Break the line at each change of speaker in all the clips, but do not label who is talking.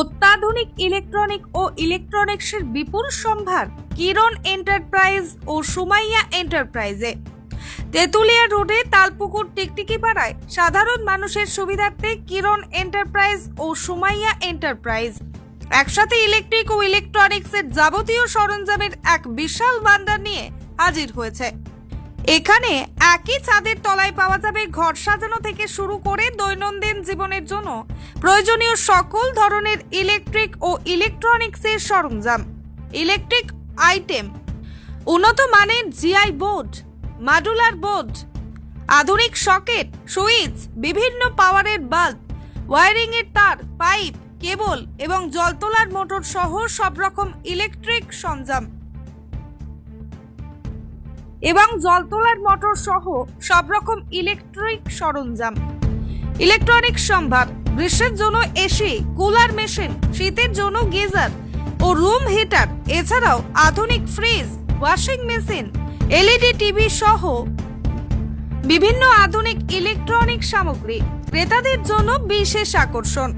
অত্যাধুনিক ইলেকট্রনিক ও ইলেকট্রনিক্সের বিপুল সম্ভার কিরণ এন্টারপ্রাইজ ও সুমাইয়া এন্টারপ্রাইজে। তেঁতুলিয়া রোডে তালপুকুর টিকটিকি পাড়ায় সাধারণ মানুষের সুবিধার্থে কিরণ এন্টারপ্রাইজ ও সুমাইয়া এন্টারপ্রাইজ। একসাথে ইলেকট্রিক ও ইলেকট্রনিক্সের যাবতীয় সরঞ্জামের এক বিশাল ভান্ডার নিয়ে হাজির হয়েছে। এখানে একই ছাদের তলায় পাওয়া যাবে ঘর সাজানো থেকে শুরু করে দৈনন্দিন জীবনের জন্য প্রয়োজনীয় সকল ধরনের ইলেকট্রিক ও ইলেকট্রনিক্সের সরঞ্জাম, ইলেকট্রিক আইটেম, উন্নত মানের জিআই বোর্ড, মডুলার বোর্ড, আধুনিক সকেট, সুইচ, বিভিন্ন পাওয়ারের বাল্ব ওয়ারিং এর তার, পাইপ, কেবল এবং জল তোলার মোটর সহ সব রকম ইলেকট্রিক সরঞ্জাম এবং জল তোলার মোটর সহ সব রকম ইলেকট্রিক সরঞ্জাম। ইলেকট্রনিক সম্ভার গ্রীষ্মের জন্য এসি, কুলার মেশিন, শীতের জন্য গিজার ও রুম হিটার, এছাড়াও আধুনিক fridge, washing machine, LED TV সহ বিভিন্ন আধুনিক ইলেকট্রনিক সামগ্রী ক্রেতাদের জন্য বিশেষ আকর্ষণ।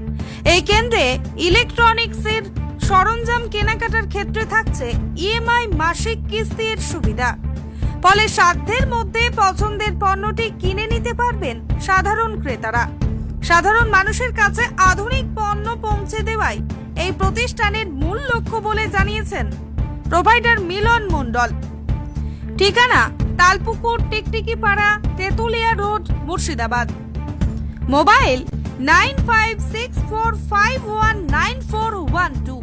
এই কেন্দ্রে ইলেকট্রনিক্সের সরঞ্জাম কেনাকাটার ক্ষেত্রে থাকছে ইএমআই মাসিক কিস্তির সুবিধা। ফলে সাধ্যের মধ্যে পছন্দের পণ্যটি কিনে নিতে পারবেন সাধারণ ক্রেতারা। সাধারণ মানুষের কাছে আধুনিক পণ্য পৌঁছে দেওয়াই এই প্রতিষ্ঠানের মূল লক্ষ্য বলে জানিয়েছেন প্রোভাইডার মিলন মণ্ডল। ঠিকানা, Talpukur Tiktiki Para Tetulia road, Murshidabad. Mobile nine five six four five one nine four one two.